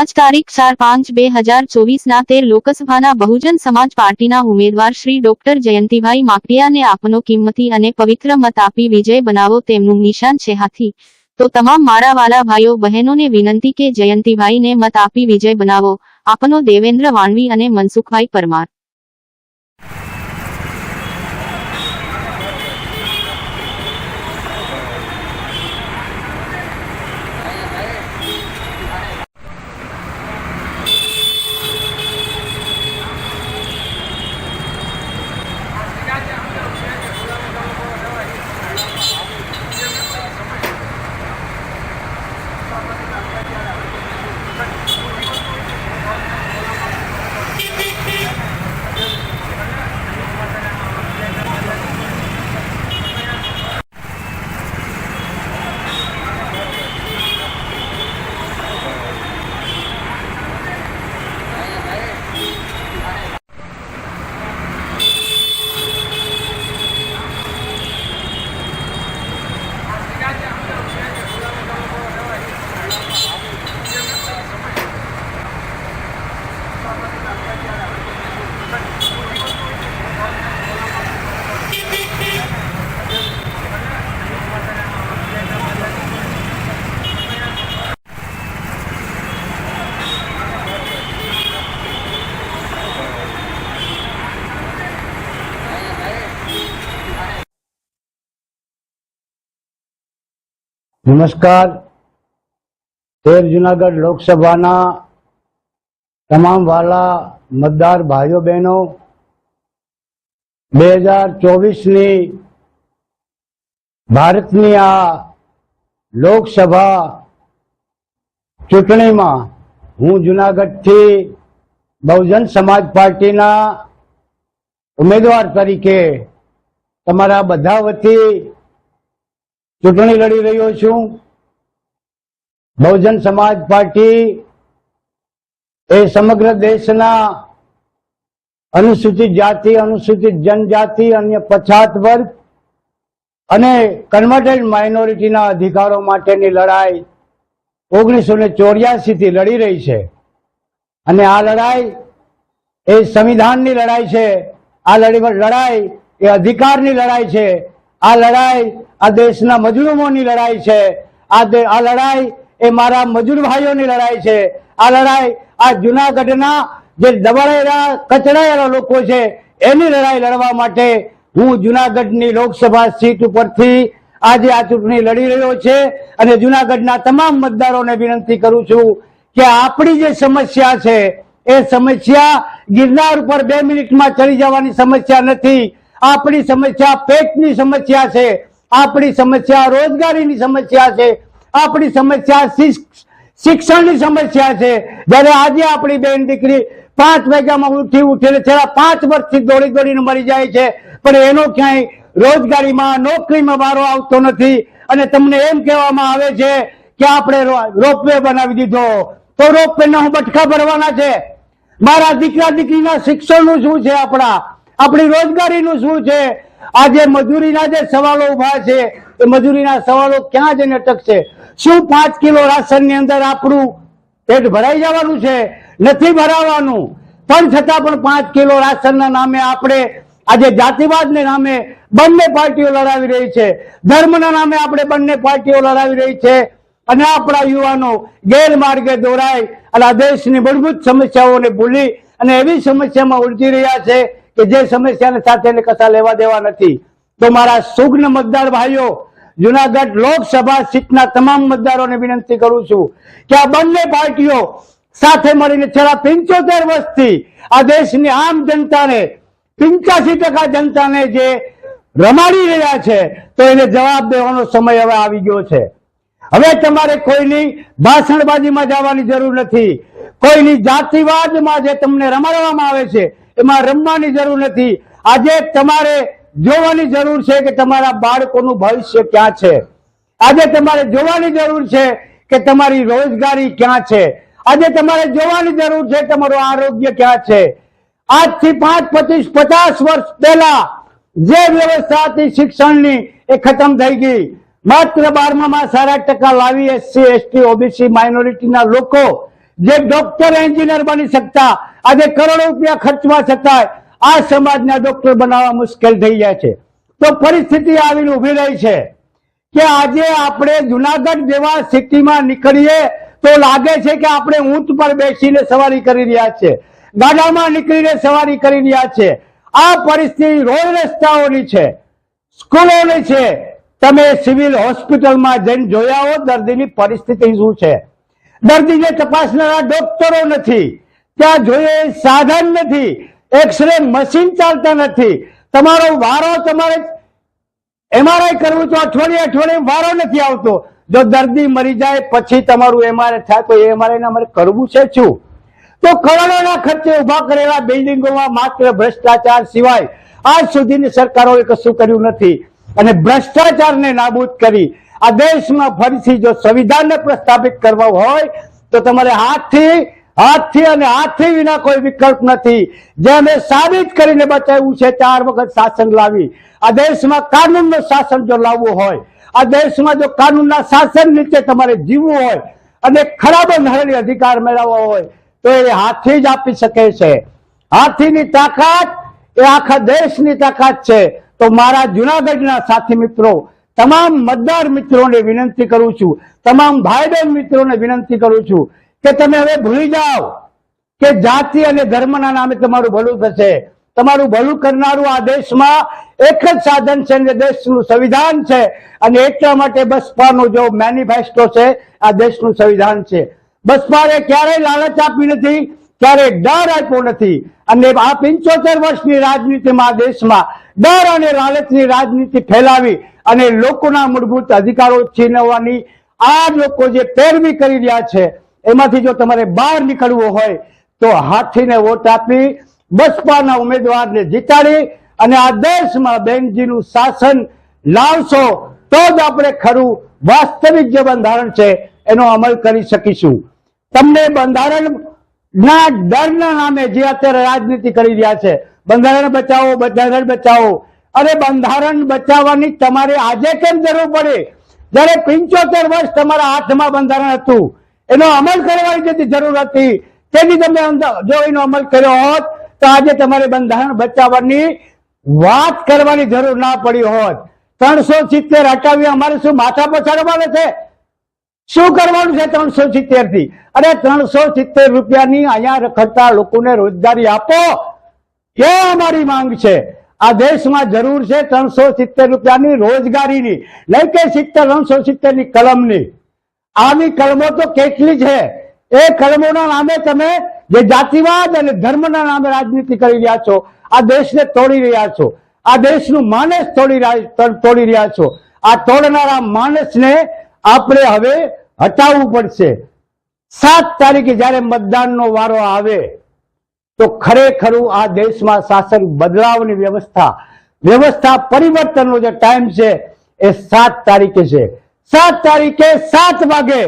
આજ તારીખ ચાર પાંચ બે હજાર ચોવીસના તેર લોકસભાના બહુજન સમાજ પાર્ટીના ઉમેદવાર શ્રી ડોક્ટર જયંતિભાઈ માકડિયાને આપનો કિંમતી અને પવિત્ર મત આપી વિજય બનાવો તેમનું નિશાન છે હાથી. તો તમામ મારા વાલા ભાઈઓ બહેનોને વિનંતી કે જયંતિભાઈને મત આપી વિજય બનાવો. આપનો દેવેન્દ્ર વાણવી અને મનસુખભાઈ પરમાર. નમસ્કાર. તેર જુનાગઢ લોકસભાના તમામ વાલા મતદાર ભાઈઓ બહેનો, બે હજાર ચોવીસની ભારતની આ લોકસભા ચૂંટણીમાં હું જુનાગઢથી બહુજન સમાજ પાર્ટીના ઉમેદવાર તરીકે તમારા બધા વતી ચૂંટણી લડી રહ્યો છું. બહુજન સમાજ પાર્ટી એ સમગ્ર દેશના અનુસૂચિત જાતિ, અનુસૂચિત જનજાતિ, અન્ય પછાત વર્ગ અને કન્વર્ટેડ માઇનોરિટીના અધિકારો માટેની લડાઈ ઓગણીસો ને ચોર્યાસી થી લડી રહી છે. અને આ લડાઈ એ સંવિધાનની લડાઈ છે. આ લડી લડાઈ એ અધિકારની લડાઈ છે. આ લડાઈ આ દેશના મજરૂમોની લડાઈ છે. આ આ લડાઈ એ મારા મજૂર ભાઈઓની લડાઈ છે. આ લડાઈ આ જુનાગઢના જે દબાયેલા, કચડાયેલા લોકો છે, એની લડાઈ લડવા માટે હું જુનાગઢની લોકસભા સીટ ઉપરથી આજે આ ચૂંટણી લડી રહ્યો છે અને જુનાગઢના તમામ મતદારોને વિનંતી કરું છું કે આપણી જે સમસ્યા છે, એ સમસ્યા ગિરનાર ઉપર બે મિનિટમાં ચડી જવાની સમસ્યા નથી. આપણી સમસ્યા પેટની સમસ્યા છે, આપણી સમસ્યા રોજગારીની સમસ્યા છે, આપણી સમસ્યા શિક્ષ- શિક્ષણની સમસ્યા છે. જ્યારે આજે આપણી બેન દીકરી પાંચ વાગ્યામાં ઉઠી ઉઠીને છેલ્લા પાંચ વર્ષથી દોડી દોડીને મરી જાય છે, પણ એનો ક્યાંય રોજગારીમાં, નોકરીમાં વારો આવતો નથી. અને તમને એમ કહેવામાં આવે છે કે આપણે રોપવે બનાવી દીધો. તો રોપવે ના હું બટકા ભરવાના છે. મારા દીકરા દીકરીના શિક્ષણનું શું છે આપણા? આપણી રોજગારીનું શું છે? આજે મજૂરીના જે સવાલો ઊભા છે, એ મજૂરીના સવાલો ક્યાં જઈને અટકશે શું પાંચ કિલો રાશનની અંદર આપણું પેટ ભરાઈ જવાનું છે? નથી ભરાવાનું. પણ છતાં પણ પાંચ કિલો રાશનના નામે આપણે આજે જાતિવાદને નામે બંને પાર્ટીઓ લડાવી રહી છે. ધર્મના નામે આપણે બંને પાર્ટીઓ લડાવી રહી છે. અને આપણા યુવાનો ગેરમાર્ગે દોરાય અને આ દેશની મૂળભૂત સમસ્યાઓને ભૂલી અને એવી સમસ્યામાં ઉલટી રહ્યા છે કે જે સમસ્યાને સાથે કશા લેવા દેવા નથી. તો મારા સુગ્ન મતદાર ભાઈઓ, જુનાગઢ લોકસભા સીટના તમામ મતદારોને વિનંતી કરું છું કે આ બંને પાર્ટીઓ સાથે મળીને છેલ્લા પંચોતેર વર્ષથી આ દેશની આમ જનતાને પિંચાસી ટકા જનતાને જે રમાડી રહ્યા છે, તો એને જવાબ દેવાનો સમય હવે આવી ગયો છે. હવે તમારે કોઈની ભાષણબાજીમાં જવાની જરૂર નથી. કોઈની જાતિવાદમાં જે તમને રમાડવામાં આવે છે એમાં રમવાની જરૂર નથી. આજે તમારે જોવાની જરૂર છે કે તમારા બાળકોનું ભવિષ્ય ક્યાં છે? આજે તમારે જોવાની જરૂર છે કે તમારી રોજગારી ક્યાં છે? આજે તમારે જોવાની જરૂર છે તમારું આરોગ્ય ક્યાં છે? આજથી પાંચ, પચીસ, પચાસ વર્ષ પહેલા જે વ્યવસ્થા હતી શિક્ષણની એ ખતમ થઈ ગઈ. માત્ર બારમામાં સારા ટકા લાવી એસસી, એસટી, ઓબીસી માઇનોરિટીના લોકો જે ડોક્ટર એન્જિનિયર બની શકતા આજે કરોડો રૂપિયા ખર્ચવા છતાંય આ સમાજના ડોક્ટર બનાવવા મુશ્કેલ થઈ જાય છે. તો પરિસ્થિતિ આવીને ઊભી રહી છે કે આજે આપણે જુનાગઢ જેવા સિટીમાં નીકળીએ તો લાગે છે કે આપણે ઊંટ પર બેસીને સવારી કરી રહ્યા છે ગાડામાં નીકળીને સવારી કરી રહ્યા છે. આ પરિસ્થિતિ રોડ રસ્તાઓની છે. સ્કૂલોની છે. તમે સિવિલ હોસ્પિટલમાં જઈને જોયા હો દર્દીની પરિસ્થિતિ શું છે? દર્દીને તપાસનારા ડોક્ટરો નથી. ત્યાં જોઈએ સાધન નથી. એક્સરે મશીન ચાલતા નથી. તમારો વારો તમારે એમઆરઆઈ કરવું તો અઠવાડિયે અઠવાડિયે વારો નથી આવતો. જો દર્દી મરી જાય, પછી તમારું એમઆરઆઈ થાય, તો એમઆરઆઈ અમારે કરવું છે શું? તો કરોડોના ખર્ચે ઊભા કરેલા બિલ્ડિંગોમાં માત્ર ભ્રષ્ટાચાર સિવાય આજ સુધીની સરકારોએ કશું કર્યું નથી. અને ભ્રષ્ટાચારને નાબૂદ કરી આ દેશમાં ફરીથી જો સંવિધાનને પ્રસ્થાપિત કરવા હોય, તો તમારે હાથથી હાથથી અને હાથથી વિના કોઈ વિકલ્પ નથી. જે અમે સાબિત કરીને બતાવ્યું છે ચાર વખત શાસન લાવી. આ દેશમાં કાનૂનનું શાસન જો લાવવું હોય, આ દેશમાં જો કાનૂનના શાસન નીચે તમારે જીવવું હોય, અને ખરાબ બંધારણીય અધિકાર મેળવવો હોય, તો એ હાથથી જ આપી શકે છે. હાથીની તાકાત એ આખા દેશની તાકાત છે. તો મારા જુનાગઢના સાથી મિત્રો, તમામ મતદાર મિત્રોને વિનંતી કરું છું. તમામ ભાઈ બહેન મિત્રોને વિનંતી કરું છું કે તમે હવે ભૂલી જાઓ કે જાતિ અને ધર્મના નામે તમારું ભલું થશે. તમારું ભલું કરનારું આ દેશમાં એક જ સાધન છે અને દેશનું સંવિધાન છે. અને એટલા માટે બસપાનો જો મેનિફેસ્ટો છે, આ દેશનું સંવિધાન છે. બસપાએ ક્યારેય લાલચ આપી નથી, ક્યારેય ડર આપ્યો નથી. અને આ પંચોતેર વર્ષની રાજનીતિમાં દેશમાં ડર અને લાલચની રાજનીતિ ફેલાવી અને લોકોના મૂળભૂત અધિકારો છીનવવાની આ લોકો જે પેરવી કરી રહ્યા છે એમાંથી જો તમારે બહાર નીકળવું હોય તો હાથીને વોટ આપી બસપાના ઉમેદવારને જીતાડી અને આ દેશમાં બેનજીનું શાસન લાવશો તો જ આપણે ખરું વાસ્તવિક જે બંધારણ છે એનો અમલ કરી શકીશું. તમને બંધારણ ના ડરના નામે જે અત્યારે રાજનીતિ કરી રહ્યા છે, બંધારણ બચાવો બંધારણ બચાવો, અરે બંધારણ બચાવવાની તમારે આજે કેમ જરૂર પડે? જ્યારે પંચોતેર વર્ષ તમારા હાથમાં બંધારણ હતું એનો અમલ કરવાની જેથી જરૂર હતી. તેની તમે જો એનો અમલ કર્યો હોત, તો આજે તમારે બંધારણ બચાવવાની વાત કરવાની જરૂર ના પડી હોત. ત્રણસો સિત્તેર હટાવી અમારે શું માથા પછાડવાને છે? શું કરવાનું છે ત્રણસો સિત્તેરથી? અરે ત્રણસો સિત્તેર રૂપિયાની અહીંયા રખડતા લોકોને રોજગારી આપો. એ અમારી માંગ છે. આ દેશમાં જરૂર છે ત્રણસો સિત્તેર રૂપિયાની રોજગારીની. નહીં કે સિત્તેર, ત્રણસો સિત્તેરની કલમની. આવી કલમો તો કેટલી છે? એ કલમોના નામે તમે જે જાતિવાદ અને ધર્મના નામે રાજનીતિ કરી રહ્યા છો, આ દેશને તોડી રહ્યા છો, આ દેશનું માનસ તોડી તોડી રહ્યા છો, આ તોડનારા માનસને આપણે હવે હટાવવું પડશે. સાત તારીખે જ્યારે મતદાનનો વારો આવે, તો ખરેખરું આ દેશમાં શાસન બદલાવની વ્યવસ્થા વ્યવસ્થા પરિવર્તનનો જે ટાઈમ છે, એ સાત તારીખે છે. સાત તારીખે સાત વાગે.